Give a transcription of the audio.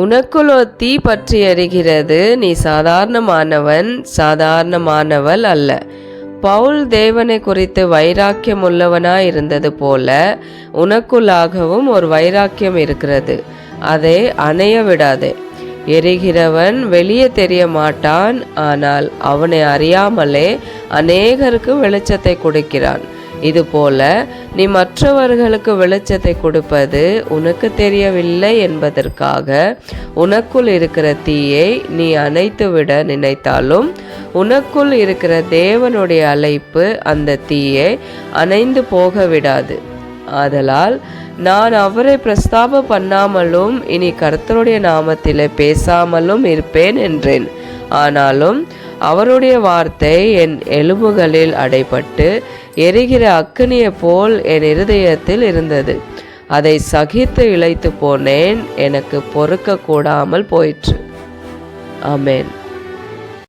உனக்குள்ளோ ஒரு தீ பற்றி எரிகிறது நீ சாதாரணமானவன் சாதாரணமானவள் அல்ல. பவுல் தேவனை குறித்து வைராக்கியம் உள்ளவனாய் இருந்தது போல உனக்குள்ளாகவும் ஒரு வைராக்கியம் இருக்கிறது. அதை அணைய விடாதே. எரிகிறவன் வெளியே தெரிய மாட்டான் ஆனால் அவனை அறியாமலே அநேகருக்கு வெளிச்சத்தை கொடுக்கிறான். இதுபோல நீ மற்றவர்களுக்கு வெளிச்சத்தை கொடுப்பது உனக்கு தெரியவில்லை என்பதற்காக உனக்குள் இருக்கிற தீயை நீ அணைத்துவிட நினைத்தாலும் உனக்குள் இருக்கிற தேவனுடைய அழைப்பு அந்த தீயை அணைந்து போக விடாது ஆதலால் நான் அவரை பிரஸ்தாப பண்ணாமலும் இனி கர்த்தருடைய நாமத்திலே பேசாமலும் இருப்பேன் என்றேன். ஆனாலும் அவருடைய வார்த்தை என் எலும்புகளில் அடைபட்டு எரிகிற அக்கினியை போல் என் இருதயத்தில் இருந்தது. அதை சகித்து இழைத்து போனேன். எனக்கு பொறுக்க கூடாமல் போயிற்று. அமேன்